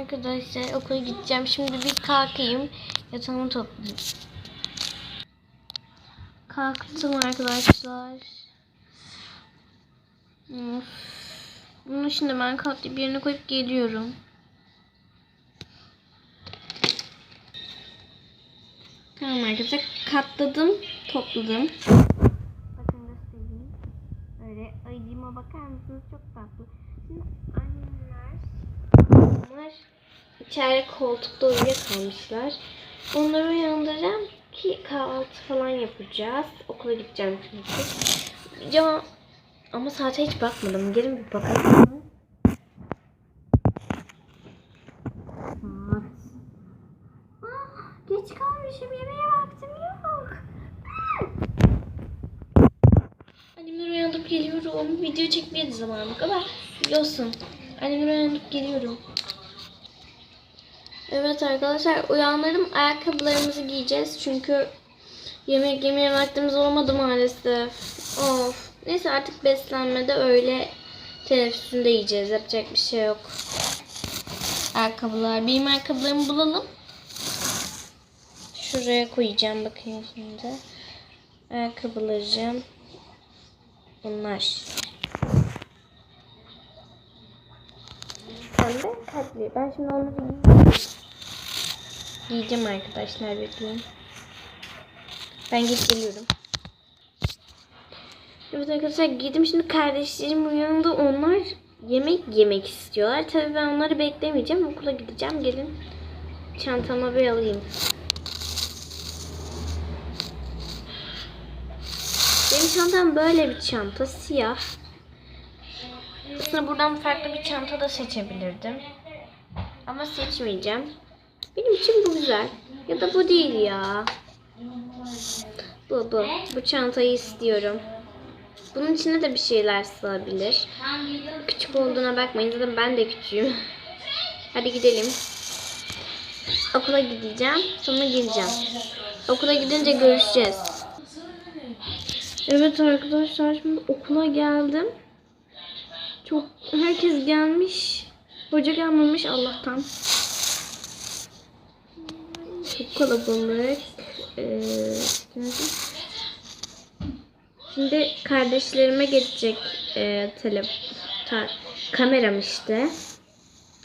Arkadaşlar okula gideceğim. Şimdi bir kalkayım. Yatağımı toplayayım. Kalktım arkadaşlar. Of. Bunu şimdi ben katlayıp yerine koyup geliyorum. Tamam arkadaşlar katladım, topladım. Bakın göstereyim. Öyle ayıcıma bakar mısınız? Çok tatlı. Şimdi annemler onlar içeride koltukta uyuyakalmışlar. Onları uyandıracağım ki kahvaltı falan yapacağız. Okula gideceğim çünkü. Ya ama saate hiç bakmadım. Gelin bir bakalım. Ah, geç kalmışım. Yemeğe vaktim yok. Annemleri uyanıp geliyorum. Video çekmeye de zamanım ama biliyorsun. Annemleri uyanıp geliyorum. Evet arkadaşlar uyanırım. Ayakkabılarımızı giyeceğiz. Çünkü yemek yemeye vaktimiz olmadı maalesef. Of. Neyse artık beslenmede öyle teneffüsünde yiyeceğiz. Yapacak bir şey yok. Ayakkabılar. Benim ayakkabılarımı bulalım. Şuraya koyacağım bakayım şimdi. Ayakkabılarım. Bunlar. Pembe kalpli. Ben şimdi onları giyeceğim. Giyeceğim arkadaşlar bekleyin. Ben gidip geliyorum. Evet arkadaşlar giydim. Şimdi kardeşlerim yanında onlar yemek yemek istiyorlar. Tabii ben onları beklemeyeceğim. Okula gideceğim. Gelin çantamı bir alayım. Benim çantam böyle bir çanta. Siyah. Aslında buradan farklı bir çanta da seçebilirdim. Ama seçmeyeceğim. Benim için bu güzel. Ya da bu değil ya. Bu bu. Bu çantayı istiyorum. Bunun içine de bir şeyler sığabilir. Küçük olduğuna bakmayın. Zaten ben de küçüğüm. Hadi gidelim. Okula gideceğim. Sonra geleceğim. Okula gidince görüşeceğiz. Evet arkadaşlar şimdi okula geldim. Çok herkes gelmiş. Hoca gelmemiş Allah'tan. Çok kalabalık. Ee, şimdi kardeşlerime geçecek e, tele, ta, kameram işte.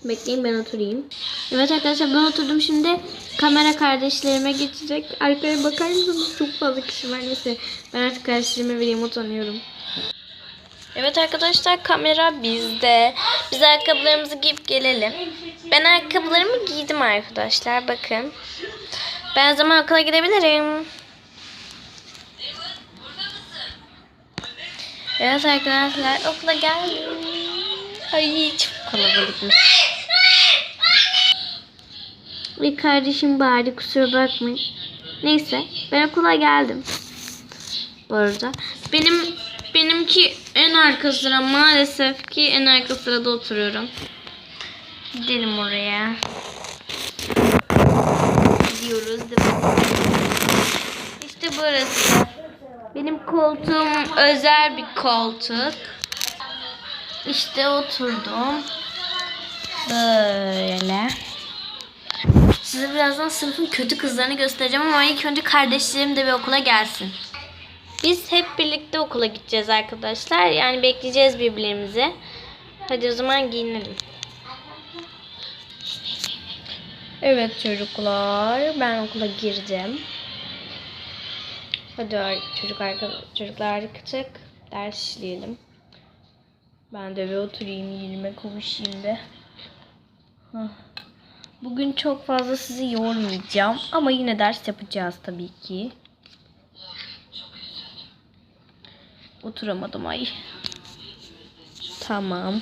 Bekleyin ben oturayım. Evet arkadaşlar ben oturdum şimdi. Kamera kardeşlerime geçecek. Arkaya bakar mısınız? Çok fazla kişi var. Neyse ben artık kardeşlerime vereyim utanıyorum. Evet arkadaşlar kamera bizde. Biz ayakkabılarımızı giyip gelelim. Ben ayakkabılarımı giydim arkadaşlar. Bakın. Ben o zaman okula gidebilirim. Evet arkadaşlar okula geldim. Ay çok kalabalıkmış. Bir kardeşim bari kusura bakmayın. Neyse ben okula geldim. Bu arada. Benim benimki en arka sıra maalesef ki en arka sırada oturuyorum. Gidelim oraya. Gidiyoruz? İşte burası. Benim koltuğum özel bir koltuk. İşte oturdum. Böyle. Size birazdan sınıfın kötü kızlarını göstereceğim ama ilk önce kardeşlerim de bir okula gelsin. Biz hep birlikte okula gideceğiz arkadaşlar. Yani bekleyeceğiz birbirimizi. Hadi o zaman giyinelim. Evet çocuklar, ben okula girdim. Hadi çocuk çocuklar çık, ders işleyelim. Ben de bir oturayım, yerime kavuşayım da. Bugün çok fazla sizi yormayacağım ama yine ders yapacağız tabii ki. Oturamadım ay. Tamam.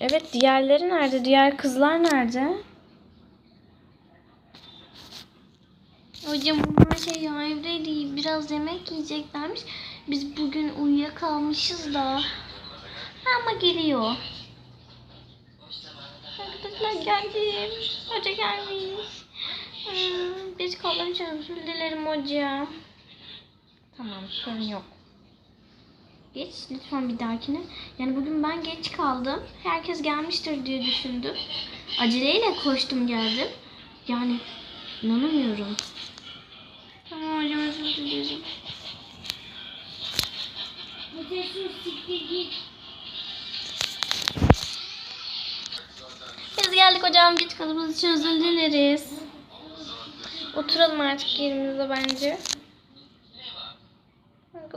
Evet diğerleri nerede? Diğer kızlar nerede? Hocam bunlar şey ya evdeydi. Biraz yemek yiyeceklermiş. Biz bugün uyuyakalmışız da. Ama geliyor. Arkadaşlar geldim. Hoca gelmiş. Hmm, Onun için özür dilerim hocam. Tamam sorun yok. Geç lütfen bir dahakine. Yani bugün ben geç kaldım. Herkes gelmiştir diye düşündüm. Aceleyle koştum geldim. Yani inanamıyorum. Tamam hocam özür dilerim. Biz geldik hocam. Geç kaldığımız için özür dileriz. Oturalım artık yerimize bence.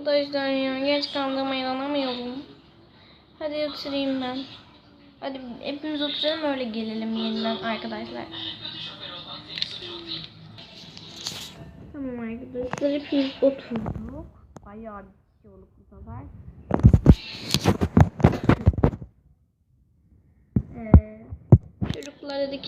Arkadaşlar ya geç kaldığıma inanamıyorum. Hadi oturayım ben. Hadi hepimiz oturalım öyle gelelim yeniden arkadaşlar. Tamam arkadaşlar hepimiz oturduk. Bayağı bir kişi olduk bu sefer. Ee, çocuklar dedik